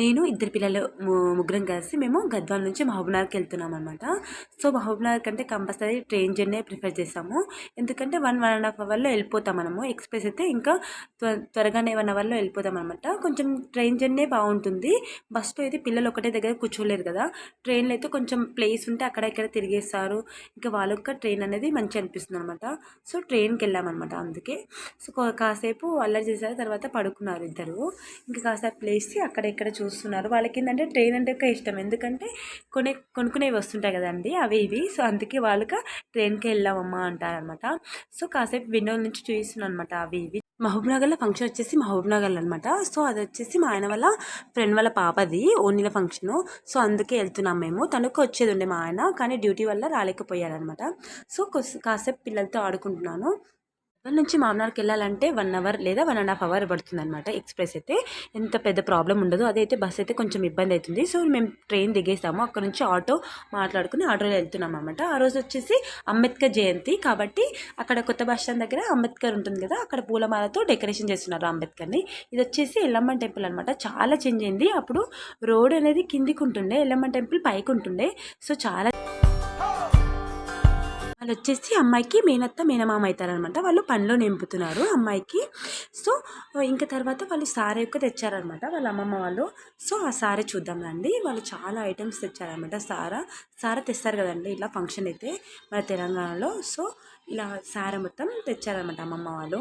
నేను ఇద్దరు పిల్లలు ముగ్గురం కలిసి మేము గద్వాల నుంచి మహబూబ్నగర్కి వెళ్తున్నాం అనమాట సో మహబూబ్నగర్ కంటే కంపల్సరీ ట్రైన్ జర్నీ ప్రిఫర్ చేస్తాము. ఎందుకంటే వన్ వన్ అండ్ హాఫ్ అవర్లో వెళ్ళిపోతాం మనము. ఎక్స్ప్రెస్ అయితే ఇంకా త్వరగానే వన్ అవర్లో వెళ్ళిపోతాం అనమాట కొంచెం ట్రైన్ జర్నీ బాగుంటుంది. బస్లో అయితే పిల్లలు ఒకటే దగ్గర కూర్చోలేరు కదా. ట్రైన్లో అయితే కొంచెం ప్లేస్ ఉంటే అక్కడ ఇక్కడ తిరిగేస్తారు. ఇంకా వాళ్ళొక్క ట్రైన్ అనేది మంచిగా అనిపిస్తుంది అనమాట సో ట్రైన్కి వెళ్ళామన్నమాట అందుకే. సో కాసేపు అల్లరి చేశారు తర్వాత పడుకున్నారు ఇద్దరు. ఇంకా కాసేపు ప్లేస్ అక్కడ ఇక్కడ చూ చూస్తున్నారు. వాళ్ళకి ఏంటంటే ట్రైన్ అంటే ఒక ఇష్టం. ఎందుకంటే కొనే కొనుక్కునేవి వస్తుంటాయి కదండి అవి ఇవి. సో అందుకే వాళ్ళకి ట్రైన్కి వెళ్ళామమ్మా అంటారనమాట. సో కాసేపు విండో నుంచి చూస్తున్నాను అనమాట అవి ఇవి. మహబూబ్నగర్లో ఫంక్షన్ వచ్చేసి మహబూబ్నగర్లో అనమాట సో అది వచ్చేసి మా ఆయన వాళ్ళ ఫ్రెండ్ వాళ్ళ పాపది ఓన్లీల ఫంక్షను. సో అందుకే వెళ్తున్నాం మేము. తనకు వచ్చేది ఉండే మా ఆయన కానీ డ్యూటీ వల్ల రాలేకపోయారనమాట. సో కాసేపు పిల్లలతో ఆడుకుంటున్నాను. ఇక్కడ నుంచి మామనార్కి వెళ్ళాలంటే వన్ అవర్ లేదా వన్ అండ్ హాఫ్ అవర్ పడుతుంది అనమాట ఎక్స్ప్రెస్ అయితే. ఎంత పెద్ద ప్రాబ్లం ఉండదు. అదైతే బస్ అయితే కొంచెం ఇబ్బంది అవుతుంది. సో మేము ట్రైన్ దిగేసాము. అక్కడ నుంచి ఆటో మాట్లాడుకుని ఆటోలో వెళ్తున్నాం అనమాట ఆ రోజు వచ్చేసి అంబేద్కర్ జయంతి కాబట్టి అక్కడ కొత్త బస్ స్టాండ్ దగ్గర అంబేద్కర్ ఉంటుంది కదా అక్కడ పూలమాలతో డెకరేషన్ చేస్తున్నారు అంబేద్కర్ని. ఇది వచ్చేసి ఎల్లమ్మ టెంపుల్ అనమాట చాలా చేంజ్ అయింది. అప్పుడు రోడ్ అనేది కిందికి ఉంటుండే ఎల్లమ్మ టెంపుల్ పైకి ఉంటుండే. సో చాలా వాళ్ళు వచ్చేసి అమ్మాయికి మేనత్త మేనమామ అవుతారనమాట వాళ్ళు పనిలో నింపుతున్నారు అమ్మాయికి. సో ఇంకా తర్వాత వాళ్ళు సారీ ఎక్కువ తెచ్చారనమాట వాళ్ళ అమ్మమ్మ వాళ్ళు. సో ఆ సారీ చూద్దాం రండి. వాళ్ళు చాలా ఐటమ్స్ తెచ్చారనమాట సారా. సారా తెస్తారు కదండి ఇలా ఫంక్షన్ అయితే మన తెలంగాణలో. సో ఇలా సారా మొత్తం తెచ్చారనమాట అమ్మమ్మ వాళ్ళు.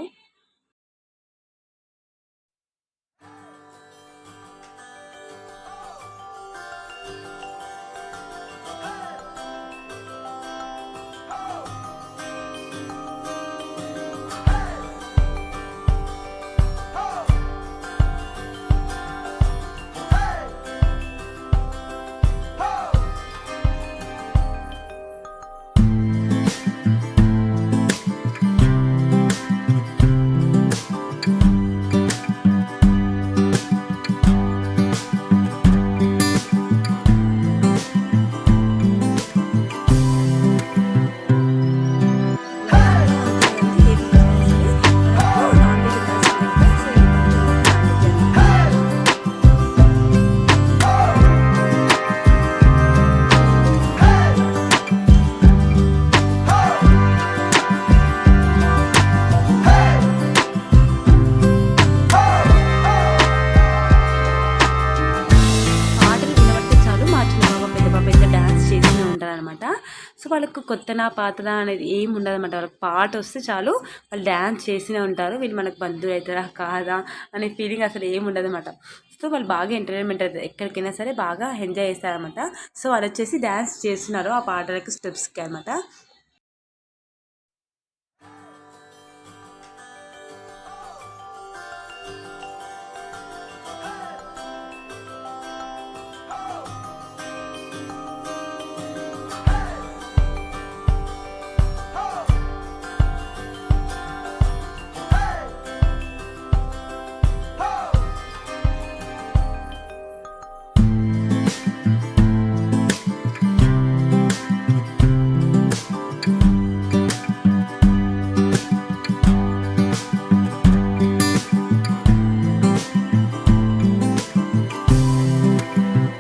ఉంటారనమాట సో వాళ్ళకు కొత్తనా పాతనా అనేది ఏం ఉండదన్నమాట. వాళ్ళకి పాట వస్తే చాలు వాళ్ళు డ్యాన్స్ చేస్తూనే ఉంటారు. వీళ్ళు మనకు బంధువులు అవుతారా కాదా? అనే ఫీలింగ్ అసలు ఏం ఉండదన్నమాట. సో వాళ్ళు బాగా ఎంటర్టైన్మెంట్ అవుతుంది ఎక్కడికైనా సరే బాగా ఎంజాయ్ చేస్తారనమాట సో వాళ్ళు వచ్చేసి డ్యాన్స్ చేస్తున్నారు ఆ పాటలకి స్టెప్స్కి అనమాట